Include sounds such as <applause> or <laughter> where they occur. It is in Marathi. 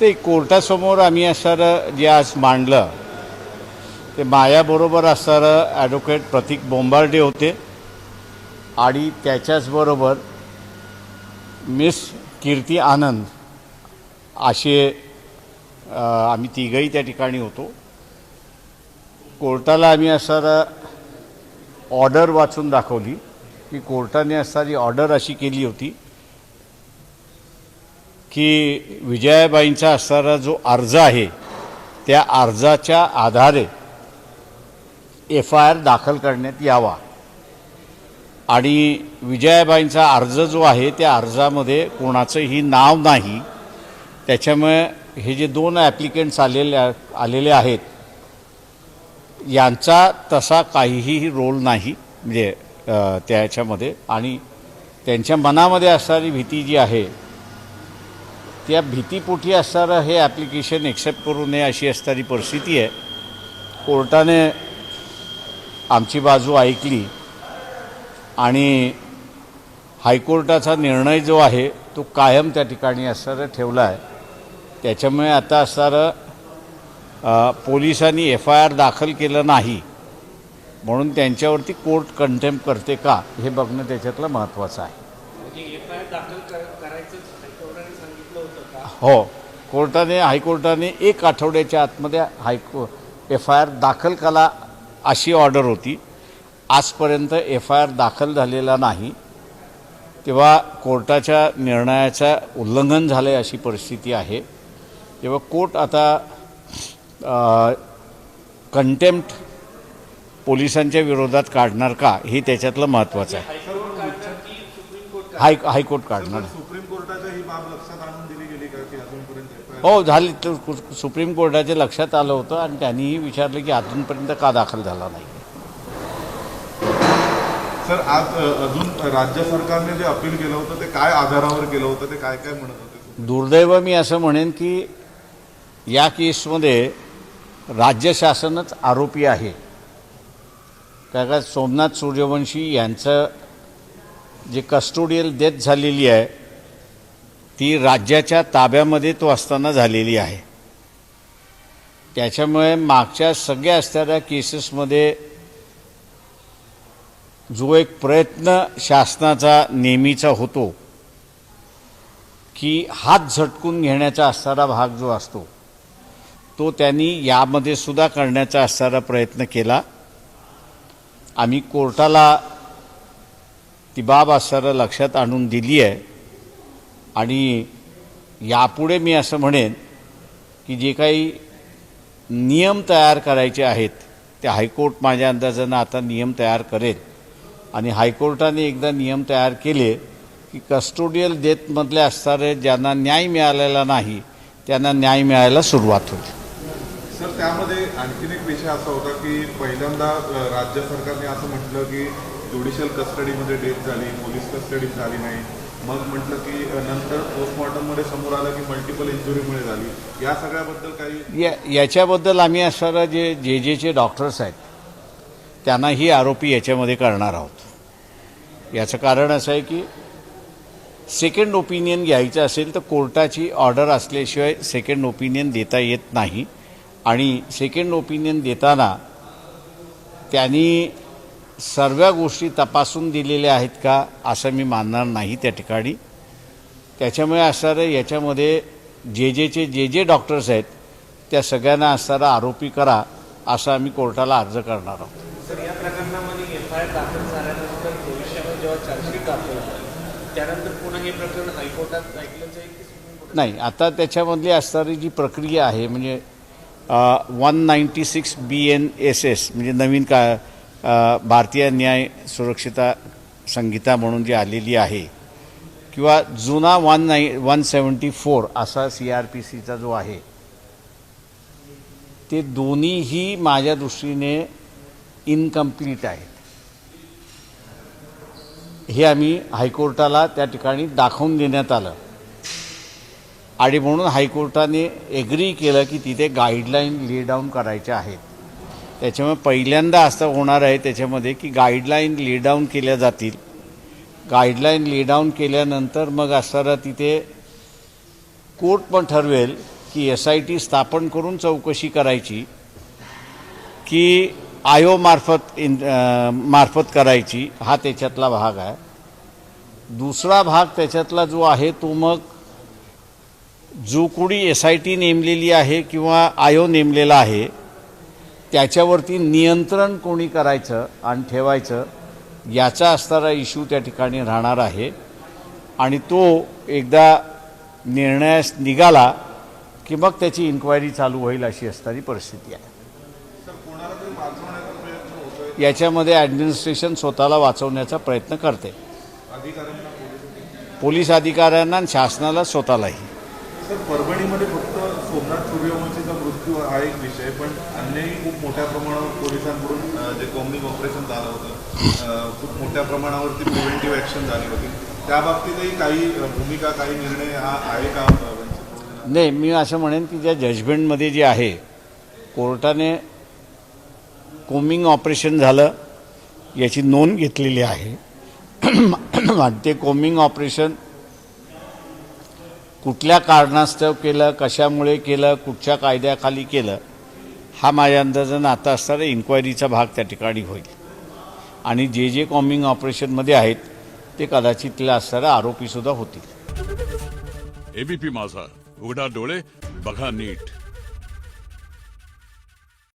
ते कोर्टासमोर आम्ही असणारं जे आज मांडलं ते मायाबरोबर असणारं ॲडव्होकेट प्रतीक बोंबार्डे होते आणि त्याच्याचबरोबर मिस कीर्ती आनंद असे आम्ही तिघही त्या ठिकाणी होतो. कोर्टाला आम्ही असणारं ऑर्डर वाचून दाखवली. की कोर्टाने असणारी ऑर्डर अशी केली होती. की विजयाबाईंचा असणारा जो अर्ज आहे त्या अर्जाच्या आधारे एफ आय आर दाखल करण्यात यावा. आणि विजयाबाईंचा अर्ज जो आहे त्या अर्जामध्ये कोणाचंही नाव नाही. त्याच्यामुळे हे जे दोन ॲप्लिकेंट्स आलेले आलेले आहेत यांचा तसा काहीही रोल नाही म्हणजे त्याच्यामध्ये. आणि त्यांच्या मनामध्ये असणारी भीती जी आहे त्या भीतीपोटी असणारं हे ॲप्लिकेशन एक्सेप्ट करू नये अशी असणारी परिस्थिती आहे. कोर्टाने आमची बाजू ऐकली आणि हायकोर्टाचा निर्णय जो आहे तो कायम त्या ठिकाणी असणारं ठेवला आहे. त्याच्यामुळे आता असणारं पोलिसांनी एफ आय आर दाखल केलं नाही म्हणून त्यांच्यावरती कोर्ट कंटेम्प करते का हे बघणं त्याच्यातलं महत्त्वाचं आहे. हो. कोर्टाने हायकोर्टाने एक आठवड्याच्या आतमध्ये हायको एफ आय आर दाखल करा अशी ऑर्डर होती. आजपर्यंत एफ आय आर दाखल झालेला नाही. तेव्हा कोर्टाच्या निर्णयाचं उल्लंघन झालं आहे अशी परिस्थिती आहे. तेव्हा कोर्ट आता कंटेम्प्ट पोलिसांच्या विरोधात काढणार का हे त्याच्यातलं महत्त्वाचं आहे हायकोर्ट काढणार की supreme court high high court काढणार. सुप्रीम कोर्टाच्या ही बाब लक्षात आणून दिली गेली का की अजूनपर्यंत हो झाली. तर सुप्रीम कोर्टाच्या लक्षात आलं होतं आणि त्यांनीही विचारलं की अजूनपर्यंत का दाखल झाला नाही. सर आज अजून राज्य सरकारने जे अपील केलं होतं ते काय आधारावर केलं होतं ते काय काय म्हणत होते? दुर्दैव मी असं म्हणेन की या केसमध्ये राज्य शासनच आरोपी आहे. काय का सोमनाथ सूर्यवंशी यांचं जे कस्टोडियल डेथ झालेली आहे ती राज्याच्या ताब्यामध्ये तो असताना झालेली आहे. त्याच्यामुळे मागच्या सगळ्या असणाऱ्या केसेसमध्ये जो एक प्रयत्न शासनाचा नेहमीचा होतो की हात झटकून घेण्याचा असणारा भाग जो असतो तो त्यांनी यामध्ये सुद्धा करण्याचा असणारा प्रयत्न केला. आम्ही कोर्टाला ती बाब असणारं लक्षात आणून दिली आहे. आणि यापुढे मी असं म्हणेन की जे काही नियम तयार करायचे आहेत ते हायकोर्ट माझ्या अंदाजानं आता नियम तयार करेल. आणि हायकोर्टाने एकदा नियम तयार केले की कस्टोडियल डेथमधले असणारे ज्यांना न्याय मिळालेला नाही त्यांना न्याय मिळायला सुरुवात होईल सर त्यामध्ये आणखीन एक विषय असा होता की पहिल्यांदा राज्य सरकारने असं म्हटलं की ज्युडिशियल कस्टडीमध्ये डेथ झाली पोलीस कस्टडीत झाली नाही. मग म्हटलं की नंतर पोस्टमॉर्टममध्ये समोर आलं की मल्टिपल इंजुरीमुळे झाली. या सगळ्याबद्दल काही या याच्याबद्दल आम्ही असणारा जे जे जेचे डॉक्टर्स आहेत त्यांनाही आरोपी याच्यामध्ये करणार आहोत. याचं कारण असं आहे की सेकंड ओपिनियन घ्यायचं असेल तर कोर्टाची ऑर्डर असल्याशिवाय सेकंड ओपिनियन देता येत नाही. आणि सेकंड ओपिनियन देताना त्यांनी सर्व गोष्टी तपासून दिलेल्या आहेत का असं मी मानणार नाही त्या ठिकाणी. त्याच्यामुळे असणारं याच्यामध्ये जे जेचे जे जे डॉक्टर्स आहेत त्या सगळ्यांना असणारा आरोपी करा असं आम्ही कोर्टाला अर्ज करणार आहोत. हे नाही आता त्याच्यामधली असणारी जी प्रक्रिया आहे म्हणजे one ninety six B N S S म्हणजे नवीन का भारतीय न्याय सुरक्षिता संहिता म्हणून जी आलेली आहे किंवा जुना one nine one seventy four असा सी आर पी सीचा जो आहे ते दोन्हीही माझ्या दृष्टीने इनकम्प्लीट आहेत. हे आम्ही हायकोर्टाला त्या ठिकाणी दाखवून देण्यात आलं. आणि म्हणून हायकोर्टाने एग्री केलं की तिथे गाईडलाईन ले डाऊन करायच्या आहेत. त्याच्यामुळे पहिल्यांदा असं होणार आहे त्याच्यामध्ये की गाईडलाईन लेडाऊन केल्या जातील. गाईडलाईन लेडाऊन केल्यानंतर मग असणारा तिथे कोर्ट पण ठरवेल की एस आय टी स्थापन करून चौकशी करायची की आयोमार्फत इन मार्फत करायची हा त्याच्यातला भाग आहे. दुसरा भाग त्याच्यातला जो आहे तो मग जो कोणी एस आय टी नेमलेली आहे किंवा आयो नेमलेला आहे त्याच्यावरती नियंत्रण कोणी करायचं आणि ठेवायचं याचा असणारा इश्यू त्या ठिकाणी राहणार आहे. आणि तो एकदा निर्णयास निघाला की मग त्याची इन्क्वायरी चालू होईल अशी असणारी परिस्थिती आहे. याच्यामध्ये ॲडमिनिस्ट्रेशन स्वतःला वाचवण्याचा प्रयत्न करते. पोलीस अधिकाऱ्यांना आणि शासनाला स्वतःलाही. सर परभणीमध्ये फक्त सोमनाथ सूर्यवंशीचा मृत्यू हा एक विषय पण अन्यही खूप मोठ्या प्रमाणावर पोलिसांकडून जे कॉम्बिंग ऑपरेशन झालं होतं खूप मोठ्या प्रमाणावरती प्रिव्हेंटिव्ह ॲक्शन झाली होती. त्या बाबतीतही काही भूमिका काही निर्णय हा आहे का नाही मी असं म्हणेन की ज्या जजमेंटमध्ये जे आहे कोर्टाने कोमिंग ऑपरेशन झालं याची नोंद घेतलेली आहे. <clears throat> आणि ते कोमिंग ऑपरेशन कुठल्या कारणास्तव केलं कशामुळे केलं कुठच्या कायद्याखाली केलं हा माझ्या अंदाजानं आता असणारा इन्क्वायरीचा भाग त्या ठिकाणी होईल. आणि जे जे कॉमिंग ऑपरेशनमध्ये आहेत ते कदाचित तिला असणारा आरोपीसुद्धा होतील. एबीपी माझा. उघडा डोळे बघा नीट.